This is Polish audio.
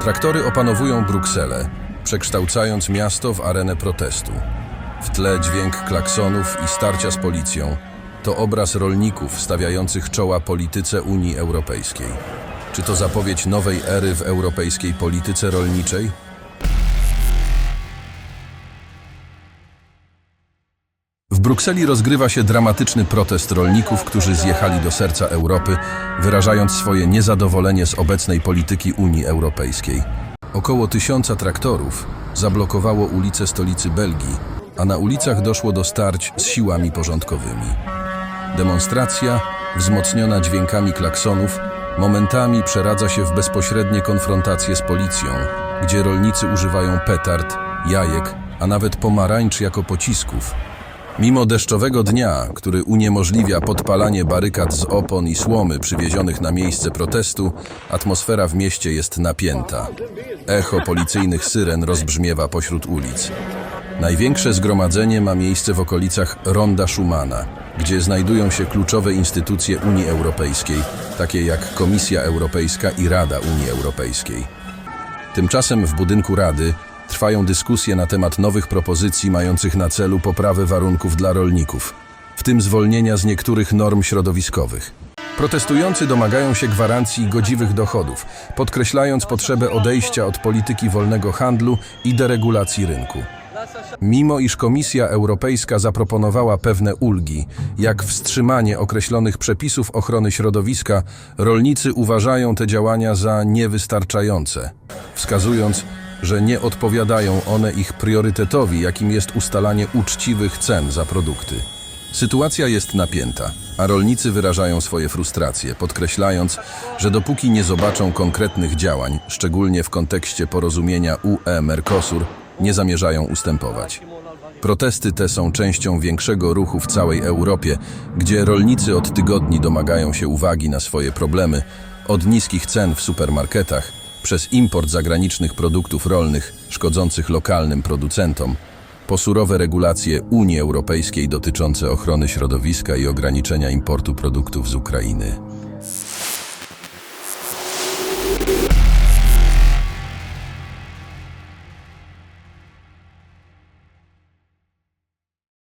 Traktory opanowują Brukselę, przekształcając miasto w arenę protestu. W tle dźwięk klaksonów i starcia z policją to obraz rolników stawiających czoła polityce Unii Europejskiej. Czy to zapowiedź nowej ery w europejskiej polityce rolniczej? Brukseli rozgrywa się dramatyczny protest rolników, którzy zjechali do serca Europy, wyrażając swoje niezadowolenie z obecnej polityki Unii Europejskiej. Około tysiąca traktorów zablokowało ulice stolicy Belgii, a na ulicach doszło do starć z siłami porządkowymi. Demonstracja, wzmocniona dźwiękami klaksonów, momentami przeradza się w bezpośrednie konfrontacje z policją, gdzie rolnicy używają petard, jajek, a nawet pomarańcz jako pocisków. Mimo deszczowego dnia, który uniemożliwia podpalanie barykad z opon i słomy przywiezionych na miejsce protestu, atmosfera w mieście jest napięta. Echo policyjnych syren rozbrzmiewa pośród ulic. Największe zgromadzenie ma miejsce w okolicach Ronda Schumana, gdzie znajdują się kluczowe instytucje Unii Europejskiej, takie jak Komisja Europejska i Rada Unii Europejskiej. Tymczasem w budynku Rady trwają dyskusje na temat nowych propozycji mających na celu poprawę warunków dla rolników, w tym zwolnienia z niektórych norm środowiskowych. Protestujący domagają się gwarancji godziwych dochodów, podkreślając potrzebę odejścia od polityki wolnego handlu i deregulacji rynku. Mimo iż Komisja Europejska zaproponowała pewne ulgi, jak wstrzymanie określonych przepisów ochrony środowiska, rolnicy uważają te działania za niewystarczające, wskazując, że nie odpowiadają one ich priorytetowi, jakim jest ustalanie uczciwych cen za produkty. Sytuacja jest napięta, a rolnicy wyrażają swoje frustracje, podkreślając, że dopóki nie zobaczą konkretnych działań, szczególnie w kontekście porozumienia UE-Mercosur, nie zamierzają ustępować. Protesty te są częścią większego ruchu w całej Europie, gdzie rolnicy od tygodni domagają się uwagi na swoje problemy, od niskich cen w supermarketach, przez import zagranicznych produktów rolnych szkodzących lokalnym producentom, po surowe regulacje Unii Europejskiej dotyczące ochrony środowiska i ograniczenia importu produktów z Ukrainy.